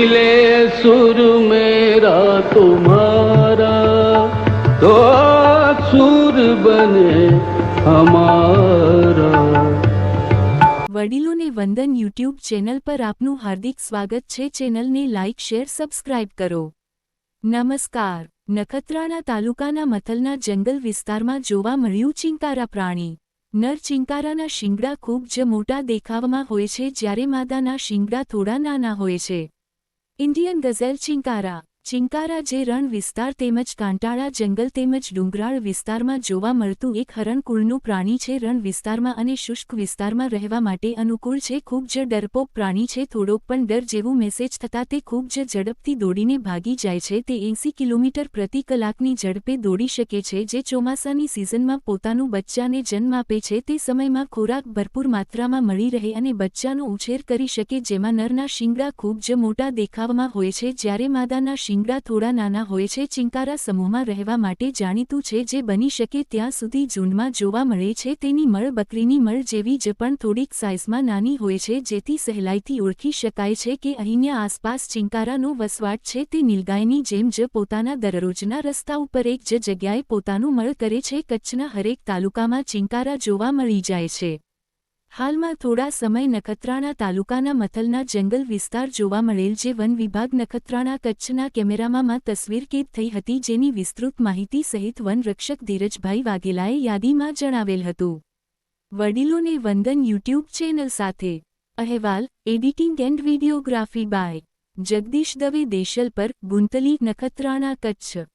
ले सुर मेरा तुम्हारा तो सुर बने हमारा વડીલોને વંદન યુટ્યુબ ચેનલ પર આપનું હાર્દિક સ્વાગત છે ચેનલને લાઇક શેર સબસ્ક્રાઇબ કરો નમસ્કાર નખત્રાણા તાલુકાના મથલના જંગલ વિસ્તારમાં જોવા મળ્યું ચિંકારા પ્રાણી નર ચિંકારાના શિંગડા ખૂબ જ મોટા દેખાવમાં હોય છે જ્યારે માદાના શિંગડા થોડા નાના હોય છે ઇન્ડિયન ગઝેલ ચિંકારા ચિંકારા જે રણ વિસ્તાર તેમજ કાંટાળા જંગલ તેમજ ડુંગરાળ વિસ્તારમાં જોવા મળતું એક હરણકુળનું પ્રાણી છે. રણ વિસ્તારમાં અને શુષ્ક વિસ્તારમાં રહેવા માટે અનુકૂળ છે. ખૂબ જ ડરપોક પ્રાણી છે. થોડોક પણ ડર જેવું મેસેજ થતાં તે ખૂબ જ ઝડપથી દોડીને ભાગી જાય છે. તે એંસી કિલોમીટર પ્રતિ કલાકની ઝડપે દોડી શકે છે, જે ચોમાસાની સિઝનમાં પોતાનું બચ્ચાને જન્મ આપે છે. તે સમયમાં ખોરાક ભરપૂર માત્રામાં મળી રહે અને બચ્ચાનો ઉછેર કરી શકે, જેમાં નરના શિંગડા ખૂબ જ મોટા દેખાવમાં હોય છે. જ્યારે માદાના શિંગડા થોડા નાના હોય છે, ચિંકારા સમૂહમાં રહેવા માટે જાણીતું છે, જે બની શકે ત્યાં સુધી ઝુંડમાં જોવા મળે છે. તેની મળ બકરીની મળ જેવી જ પણ થોડીક સાઇઝમાં નાની હોય છે, જેથી સહેલાઈથી ઓળખી શકાય છે કે અહીંયા આસપાસ ચિંકારાનો વસવાટ છે. તે નીલગાયની જેમ જ પોતાના દરરોજના રસ્તા ઉપર એક જ જગ્યાએ પોતાનું મળ કરે છે. કચ્છના હરેક તાલુકામાં ચિંકારા જોવા મળી જાય છે. હાલમાં થોડા સમય નખત્રાણા તાલુકાના મથલના જંગલ વિસ્તાર જોવા મળેલ જે વન વિભાગ નખત્રાણા કચ્છના કેમેરામાં તસવીર કેદ થઈ હતી જેની વિસ્તૃત માહિતી સહિત વનરક્ષક ધીરજભાઈ વાઘેલાએ યાદીમાં જણાવેલ હતું. વડીલોને વંદન યુટ્યુબ ચેનલ સાથે. અહેવાલ, editing and videography by Jagdish Dave Deshalpar Guntli Nakhatrana Kutch.